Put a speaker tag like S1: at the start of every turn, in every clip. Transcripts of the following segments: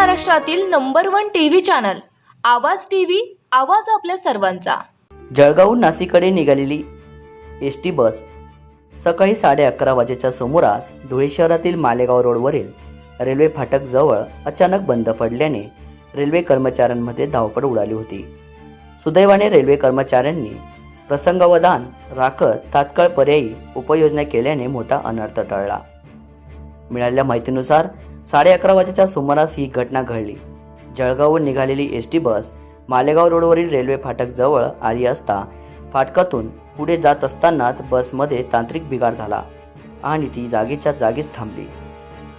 S1: महाराष्ट्रातील number one TV channel Awaaz TV आवाज आपल्या सर्वांचा.
S2: जळगावहून नाशिककडे निघालेली एस टी बस सकाळी साडे अकरा वाजेच्या सुमारास धुळे शहरातील मालेगाव रोडवरील रेल्वे फाटकजवळ अचानक बंद पडल्याने रेल्वे कर्मचाऱ्यांमध्ये धावपळ उडाली होती. सुदैवाने रेल्वे कर्मचाऱ्यांनी प्रसंगावधान राखत तात्काळ पर्यायी उपाययोजना केल्याने मोठा अनर्थ टळला. मिळालेल्या माहितीनुसार साडे अकरा वाजेच्या सुमारास ही घटना घडली. जळगावहून निघालेली एस टी बस मालेगाव रोडवरील रेल्वे फाटक जवळ आली असता फाटकातून पुढे जात असतानाच बसमध्ये तांत्रिक बिघाड झाला आणि ती जागेच्या जागीच थांबली.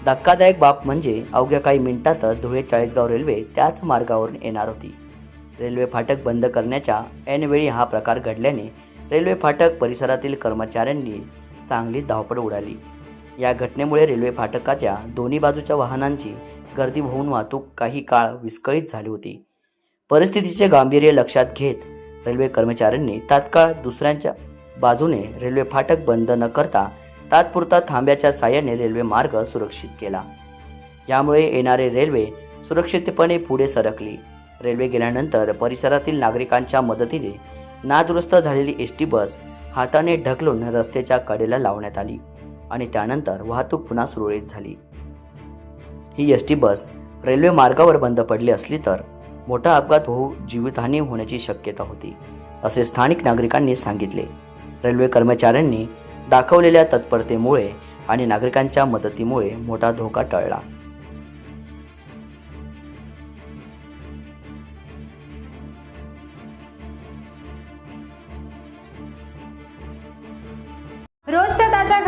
S2: धक्कादायक बाब म्हणजे अवघ्या काही मिनिटातच धुळे चाळीसगाव रेल्वे त्याच मार्गावरून येणार होती. रेल्वे फाटक बंद करण्याच्या ऐनवेळी हा प्रकार घडल्याने रेल्वे फाटक परिसरातील कर्मचाऱ्यांनी चांगलीच धावपळ उडाली. या घटनेमुळे रेल्वे फाटकाच्या दोन्ही बाजूच्या वाहनांची गर्दी होऊन वाहतूक काही काळ विस्कळीत झाली होती. परिस्थितीचे गांभीर्य लक्षात घेत रेल्वे कर्मचाऱ्यांनी तात्काळ दुसऱ्यांच्या बाजूने रेल्वे फाटक बंद न करता तात्पुरता थांब्याच्या साहाय्याने रेल्वे मार्ग सुरक्षित केला. यामुळे येणारे रेल्वे सुरक्षितपणे पुढे सरकली. रेल्वे गेल्यानंतर परिसरातील नागरिकांच्या मदतीने नादुरुस्त झालेली एस टी बस हाताने ढकलून रस्त्याच्या कडेला लावण्यात आली. आणि त्यानंतर वाहतूक पुन्हा सुरळीत झाली. ही एस टी बस रेल्वे मार्गावर बंद पडली असली तर मोठा अपघात होऊ जीवितहानी होण्याची शक्यता होती असे स्थानिक नागरिकांनी सांगितले. रेल्वे कर्मचाऱ्यांनी दाखवलेल्या तत्परतेमुळे आणि नागरिकांच्या मदतीमुळे मोठा धोका टळला.
S3: रोज